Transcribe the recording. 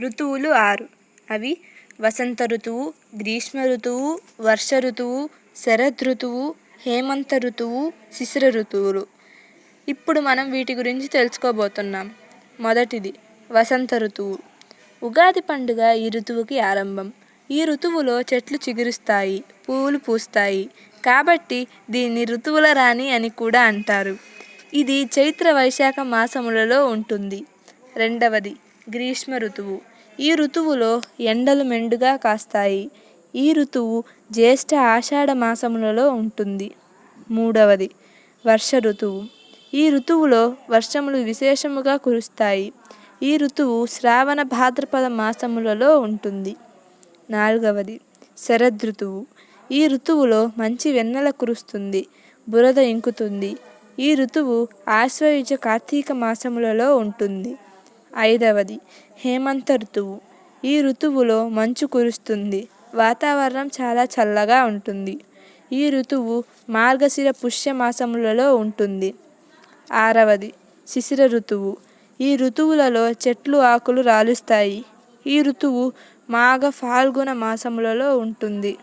ఋతువులు ఆరు. అవి వసంత ఋతువు గ్రీష్మ ఋతువు వర్ష ఋతువు శరద్ ఋతువు హేమంత ఋతువు శిశిర ఋతువులు. ఇప్పుడు మనం వీటి గురించి తెలుసుకోబోతున్నాం. మొదటిది వసంత ఋతువు. ఉగాది పండుగ ఈ ఋతువుకి ఆరంభం. ఈ ఋతువులో చెట్లు చిగురుస్తాయి పువ్వులు పూస్తాయి. కాబట్టి దీన్ని ఋతువుల రాణి అని కూడా అంటారు. ఇది చైత్ర వైశాఖ మాసములలో ఉంటుంది. రెండవది గ్రీష్మ ఋతువు. ఈ ఋతువులో ఎండలు మెండుగా కాస్తాయి. ఈ ఋతువు జ్యేష్ఠ ఆషాఢ మాసములలో ఉంటుంది. మూడవది వర్ష ఋతువు. ఈ ఋతువులో వర్షములు విశేషముగా కురుస్తాయి. ఈ ఋతువు శ్రావణ భాద్రపద మాసములలో ఉంటుంది. నాలుగవది శరద్ ఋతువు. ఈ ఋతువులో మంచి వెన్నెల కురుస్తుంది బురద ఇంకుతుంది. ఈ ఋతువు ఆశ్వయుజ కార్తీక మాసములలో ఉంటుంది. ఐదవది హేమంత ఋతువు. ఈ ఋతువులో మంచు కురుస్తుంది. వాతావరణం చాలా చల్లగా ఉంటుంది. ఈ ఋతువు మార్గశిర పుష్యమాసములలో ఉంటుంది. ఆరవది శిశిర ఋతువు. ఈ ఋతువులలో చెట్లు ఆకులు రాలుస్తాయి. ఈ ఋతువు మాఘ ఫాల్గుణ మాసములలో ఉంటుంది.